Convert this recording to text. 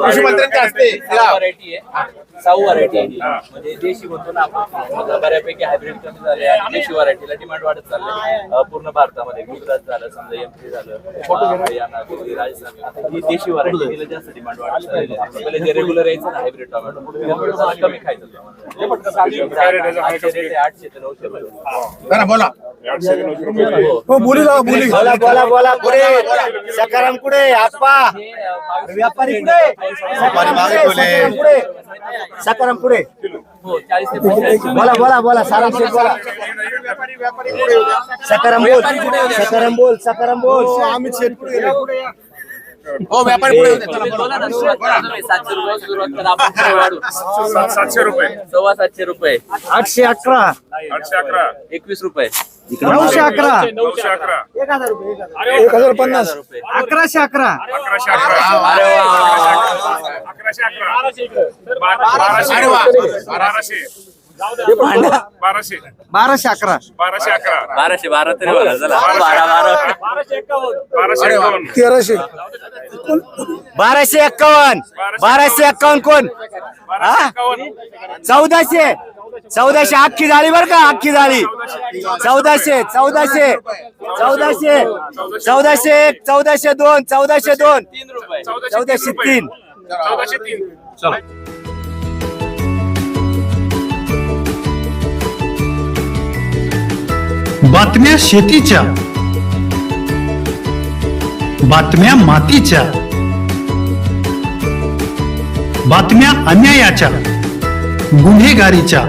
कृषी मंत्र्यांच्या हस्ते व्हरायटी आहे. साऊ व्हरायटी आहे. म्हणजे देशी म्हणतो ना आपण. बऱ्यापैकी हायब्रिड कमी झाले देशी व्हरायटीला डिमांड वाढत चाललंय पूर्ण भारतामध्ये गुजरात झालं समजा एमपी झालं अं, हरियाणा दिल्ली राजस्थान ही देशी व्हरायटी तिला जास्त डिमांड वाढत. आपण पहिले जे रेग्युलर यायचं ना हायब्रिड टोमॅटो कमी खायचं. आठशे ते नऊशे बोला. बोली लावा बोली बोला बोला बोला पुढे. सकाराम आप्पा. हे, व्यापारी सकाराम हो बोला बोला बोला साराम शेठ बोला. सकाराम बोल सकाराम बोल सकाराम बोल. अमित शेठ पुढे गेले. हो व्यापारी सातशे रुपये. सव्वा सातशे रुपये. आठशे अकरा. आठशे अकरा. एकवीस रुपये. नऊशे अकरा. नऊशे अकरा. एक हजार पन्नास. अकराशे अकरा. अकराशे अकरा. अकराशे अकरा. बाराशे. बाराशे. अकरा. बाराशे अकरा. बाराशे बारा तरी बाराशे एकावन्न. तेराशे. बाराशे एक्कावन्न बाराशे एक्कावन्न कोण? एकावन्न. चौदाशे. चौदाशे अख्खी झाली बर का अख्खी झाली चौदाशे चौदाशे चौदाशे चौदाशे एक चौदाशे दोन चौदाशे दोन. चौदाशे तीन चौदाशे तीन. बातम्या शेतीच्या. बातम्या मातीच्या. बातम्या अन्यायाच्या. गुन्हेगारीच्या.